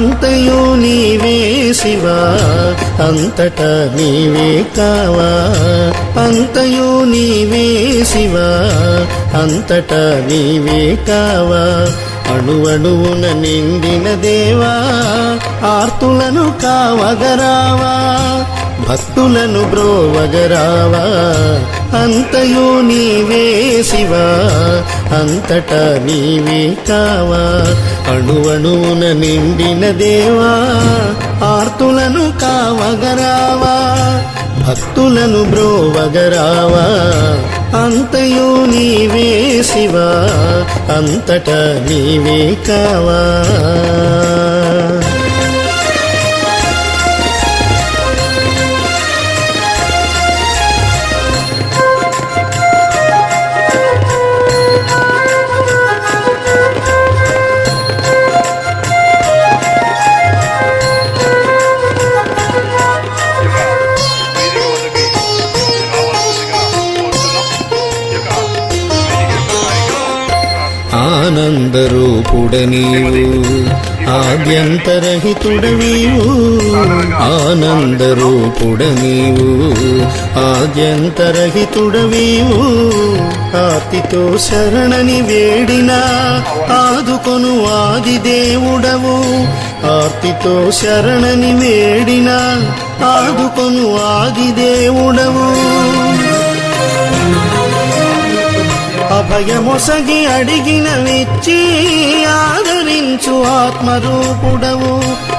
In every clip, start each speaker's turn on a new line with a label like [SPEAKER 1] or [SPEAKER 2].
[SPEAKER 1] అంతయు నీవే శివా అంతట నీవే కావా? అంతయు నీవే శివా అంతట నీవే కావా? అణువణువున నిండిన దేవా ఆర్తులను కావగరావా? భక్తులను బ్రోవగరావా? అంతయు నీవే శివా? అంతట నీవే కావా? అణువణువున నిండిన దేవా ఆర్తులను కావగరావా? భక్తులను బ్రోవగరావా? అంతయు నీవే శివా? అంతట నీవే కావా? ఆనందరూపుడ నీవు ఆద్యంతరహితుడవీవు ఆనందరూపుడ నీవు ఆద్యంతరహితుడవీవు ఆర్తితో శరణని వేడినా ఆదుకొను ఆది దేవుడవు ఆర్తితో శరణని వేడినా ఆదుకొను ఆది దేవుడవు అభయమొసగి అడిగిన విచ్చి ఆదరించు ఆత్మరూపుడవు.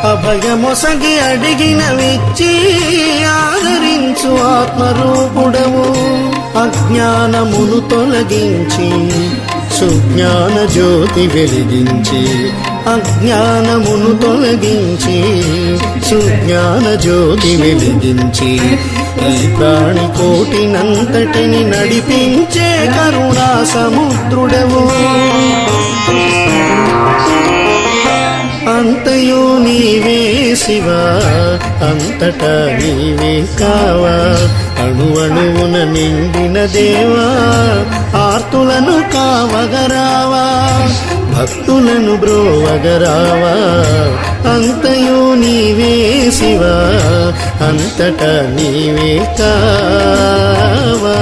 [SPEAKER 1] అభయమొసగి అడిగిన విచ్చి ఆదరించు ఆత్మరూపుడవు. అజ్ఞానమును తొలగించి సుజ్ఞాన జ్యోతి వెలిగించి అజ్ఞానమును తొలగించి సుజ్ఞాన జ్యోతి వెలిగించి ఈ ప్రాణి కోటినంతటిని నడిపించే కరుణా సముద్రుడవు. అంతయు నీవే శివా అంతటా నీవే కావా. అణువణువున నిండిన దేవా ఆర్తులను కావగరావా. భక్తులను బ్రోవగరావా. అంతయు నీవే శివా అంతటా నీవే కావా.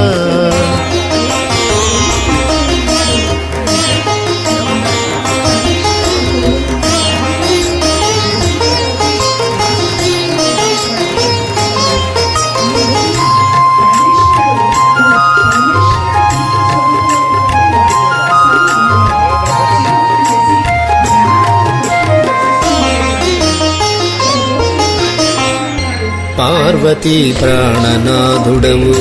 [SPEAKER 1] పార్వతీ ప్రాణనాథుడవు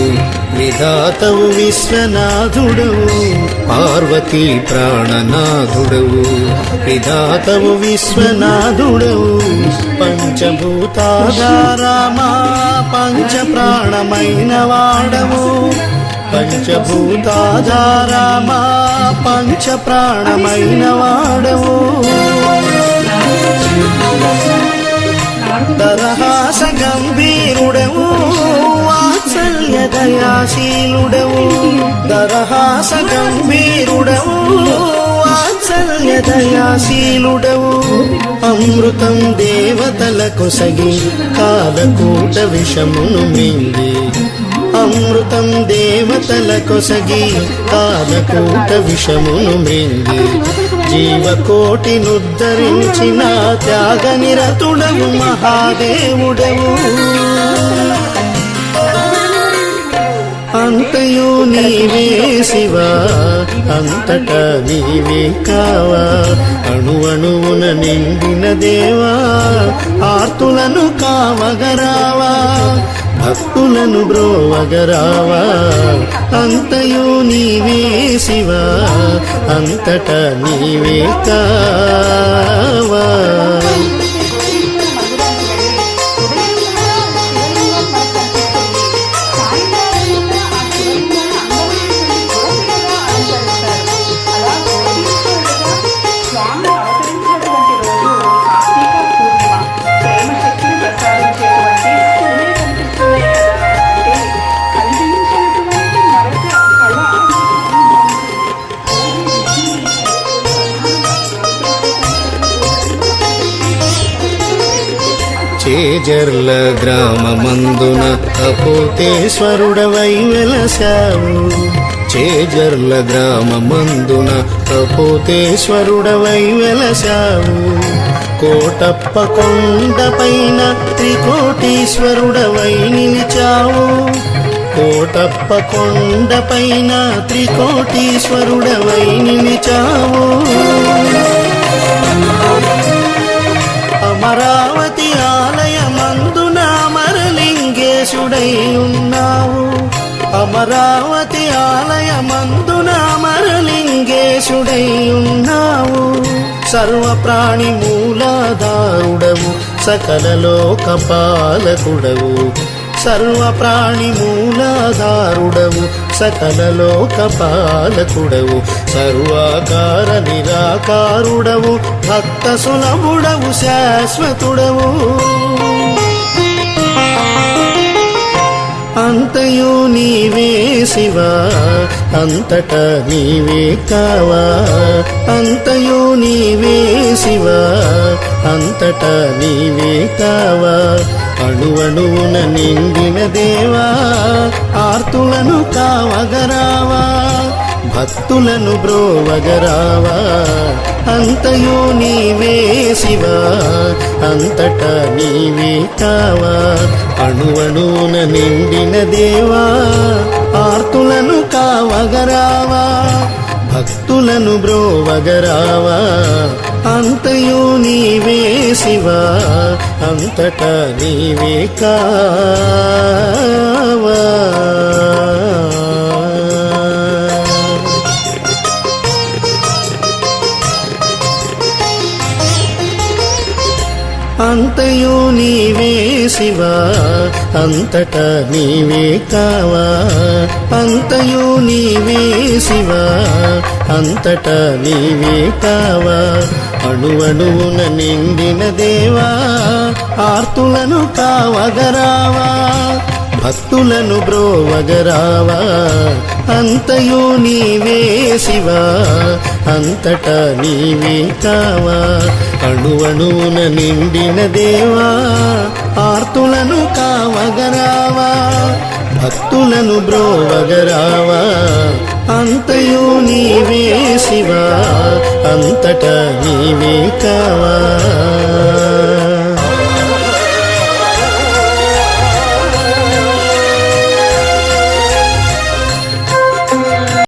[SPEAKER 1] విధాతవు విశ్వనాథుడవు పార్వతీ ప్రాణనాథుడవు విధాతవు విశ్వనాథుడవు. పంచభూతాధారామా పంచ ప్రాణమైన వాడవు. పంచభూతాధారామా పంచ ప్రాణమైన వాడవు. దరహాస గంభీరుడవు వాత్సల్య దయాశీలుడవు దరహాస గంభీరుడవు వాత్సల్య దయాశీలుడవు అమృతం దేవతలకు సగి కాలకూట విషమును మింగి. అమృతం దేవతలకు సగి కాలకూట విషమును మృంగి. జీవకోటినుద్ధరించిన త్యాగనిరతుడవు త్యాగ నిరతుడవు మహాదేవుడవు. అంతయు నీవే శివా అంతట నీవే కావా. అణువణువున నిండిన దేవా ఆర్తులను కావగరావా భక్తులను బ్రోవగరావా. అంతయు నీవే శివా అంతటా నీవే కావా? చేజర్ల గ్రామమందున కపోతేశ్వరుడవై వెలసావు చేజర్ల గ్రామమందున కపోతేశ్వరుడవై వెలసావు కోటప్ప కొండపైన త్రికోటీశ్వరుడవై నిలిచావు కోటప్ప కొండపైన త్రికోటీశ్వరుడవై నిలిచావు అమరావతి అమరలింగేశుడై ఉన్నావు. అమరావతి ఆలయమందున అమరలింగేశుడై ఉన్నావు. సర్వ ప్రాణి మూలాధారుడవు సకల లోక పాలకుడవు. సర్వ ప్రాణి మూలాధారుడవు సకల లోక పాలకుడవు. సర్వాకార నిరాకారుడవు భక్త సులభుడవు శాశ్వతుడవు. అంతయు నీవే శివా అంతట నీవే కావా. అంతయు నీవే శివా అంతట నీవే కావా. అణువణువున నిండిన దేవా ఆర్తులను కావగరావా. భక్తులను బ్రోవగరావా? అంతయు నీవే శివా? అంతట నీవే కావా? అణువణున నిండిన దేవా ఆర్తులను కావగరావా? భక్తులను బ్రోవగరావా? అంతయు నీవే శివా? అంతట నీవే కావా? అంతయు నీవే శివా అంతటా నీవే కావా. అంతయు నీవే శివా అంతటా నీవే కావా. అణువణువున నిండిన దేవా ఆర్తులను కావగరావా భక్తులను బ్రోవగరావా. అంతయు నీవే శివా అంతటా నీవే కావా? అణువణువున నిండిన దేవా ఆర్తులను కావగరావా? భక్తులను బ్రోవగరావా? అంతయు నీవే శివా అంతటా నీవే కావా?